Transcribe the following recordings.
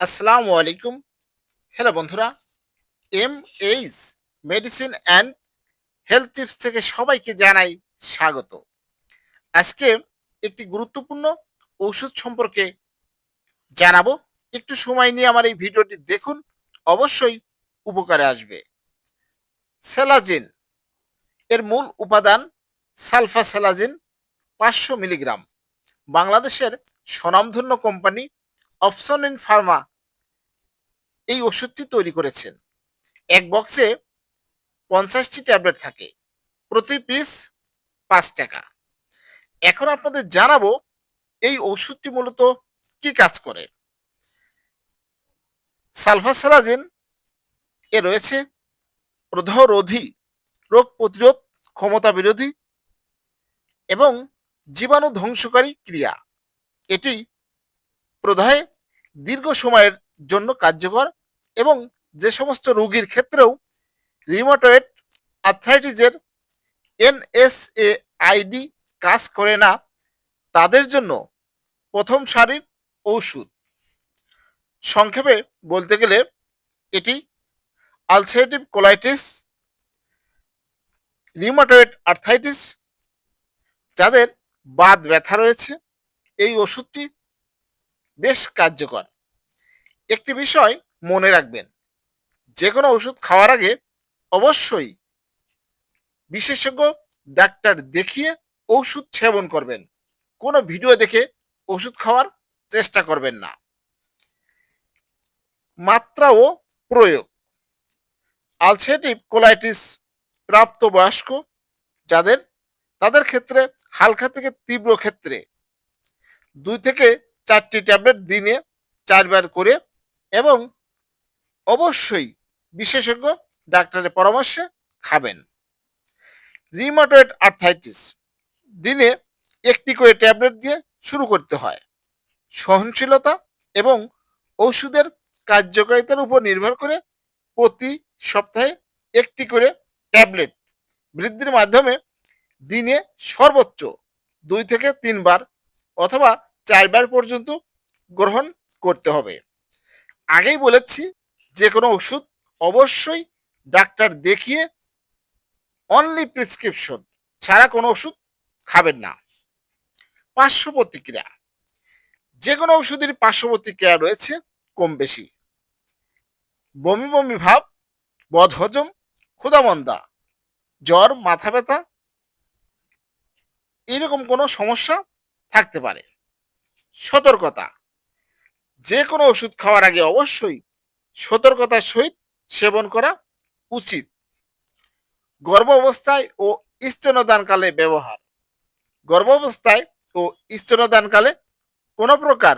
আসসালামু আলাইকুম। হ্যালো বন্ধুরা M H medicine and health tips থেকে সবাইকে জানাই স্বাগত। আজকে একটি গুরুত্বপূর্ণ ওষুধ সম্পর্কে জানাব। একটু সময় নিয়ে আমার এই ভিডিওটি দেখুন, অবশ্যই উপকারে আসবে। সেলাজিন, এর মূল উপাদান সালফা সেলাজিন পাঁচশো মিলিগ্রাম। বাংলাদেশের স্বনামধন্য কোম্পানি অপশন ইন ফার্মা এই ওষুধটি তৈরি করেছেন। এক বক্সে পঞ্চাশটি ট্যাবলেট থাকে, প্রতি পিস পাঁচ টাকা। এখন আপনাদের জানাব এই ওষুধটি মূলত কি কাজ করে। সালফাসালাজিন এ রয়েছে প্রধরোধী রোগ প্রতিরোধ ক্ষমতা বিরোধী এবং জীবাণু ধ্বংসকারী ক্রিয়া। এটি প্রদাহে দীর্ঘ সময়ের জন্য কার্যকর এবং যে সমস্ত রোগীর ক্ষেত্রেও রিমোটয়েড আর্থ্রাইটিসের এনএসএ আইডি কাজ করে না, তাদের জন্য প্রথম সারির ঔষধ। সংক্ষেপে বলতে গেলে এটি আলসারেটিভ কোলাইটিস রিমোটয়েড আর্থাইটিস যাদের বাদ ব্যথা রয়েছে, এই ওষুধটি বেশ কার্যকর। একটি বিষয় মনে রাখবেন যে কোনো ওষুধ খাওয়ার আগে অবশ্যই বিশেষজ্ঞ, ডাক্তার দেখিয়ে ওষুধ সেবন করবেন। কোনো ভিডিও দেখে ওষুধ খাওয়ার চেষ্টা করবেন না। মাত্রা ও প্রয়োগ। আলসেটিভ কোলাইটিস প্রাপ্তবয়স্ক, যাদের, তাদের ক্ষেত্রে হালকা থেকে তীব্র ক্ষেত্রে। দুই থেকে চারটি ট্যাবলেট দিনে চারবার করে এবং অবশ্যই বিশেষজ্ঞ ডাক্তারের পরামর্শে খাবেন। রিমোটয়েড আর্থাইটিস দিনে একটি করে ট্যাবলেট দিয়ে শুরু করতে হয়। সহনশীলতা এবং ওষুধের কার্যকারিতার উপর নির্ভর করে প্রতি সপ্তাহে একটি করে ট্যাবলেট বৃদ্ধির মাধ্যমে দিনে সর্বোচ্চ দুই থেকে তিনবার অথবা চারবার পর্যন্ত গ্রহণ করতে হবে। আগেই বলেছি যে কোনো ওষুধ অবশ্যই ডাক্তার দেখিয়ে অনলি প্রেসক্রিপশন ছাড়া কোনো ওষুধ খাবেন না। পার্শ্ব প্রতিক্রিয়া যে কোনো ওষুধের পার্শ্ব প্রতিক্রিয়া রয়েছে কম বেশি। বমি বমি ভাব, বদহজম ক্ষুদামন্দা জ্বর, মাথা ব্যথা, এরকম কোনো সমস্যা থাকতে পারে। সতর্কতা। যে কোনো ওষুধ খাওয়ার আগে অবশ্যই সতর্কতার সহিত সেবন করা উচিত। গর্ভ অবস্থায় ও স্তনদানকালে ব্যবহার। গর্ভ অবস্থায় ও স্তনদানকালে কোনো প্রকার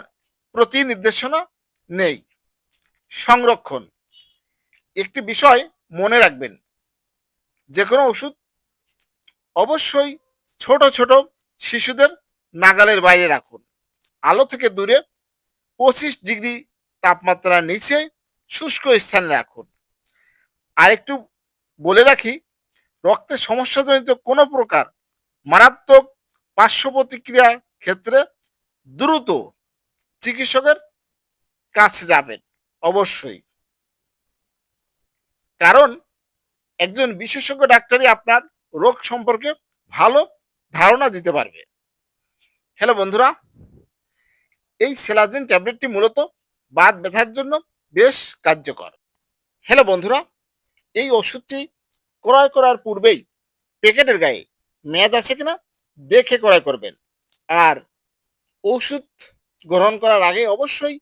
প্রতি নির্দেশনা নেই। সংরক্ষণ। একটি বিষয় মনে রাখবেন, যে কোনো ওষুধ অবশ্যই ছোট ছোট শিশুদের নাগালের বাইরে রাখুন। আলো থেকে দূরে পঁচিশ ডিগ্রি তাপমাত্রার নিচে শুষ্ক স্থানে রাখুন। আর একটু বলে রাখি রক্তের সমস্যাজনিত কোনো প্রকার মারাত্মক পার্শ্ব প্রতিক্রিয়ার ক্ষেত্রে দ্রুত চিকিৎসকের কাছে যাবেন, অবশ্যই। কারণ একজন বিশেষজ্ঞ ডাক্তারই আপনার রোগ সম্পর্কে ভালো ধারণা দিতে পারবে। হ্যালো বন্ধুরা এই সেলাজিন ট্যাবলেটটি মূলত বাত ব্যথার জন্য বেশ কার্যকর। হ্যালো বন্ধুরা, এই ওষুধটি ক্রয় করার পূর্বেই প্যাকেটের গায়ে মেয়াদ আছে কিনা দেখে ক্রয় করবেন। আর ওষুধ গ্রহণ করার আগে অবশ্যই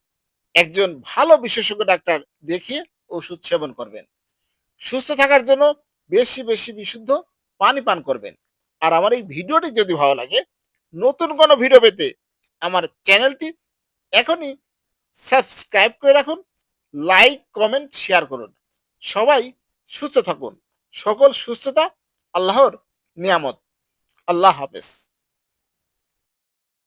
একজন ভালো বিশেষজ্ঞ ডাক্তার দেখিয়ে ওষুধ সেবন করবেন। সুস্থ থাকার জন্য বেশি বেশি বিশুদ্ধ পানি পান করবেন। আর আমার এই ভিডিওটি যদি ভালো লাগে, নতুন কোনো ভিডিও পেতে আমার চ্যানেলটি এখনই সাবস্ক্রাইব করে রাখুন লাইক কমেন্ট শেয়ার করুন। সবাই সুস্থ থাকুন। সকল সুস্থতা আল্লাহর নিয়ামত। আল্লাহ হাফেজ।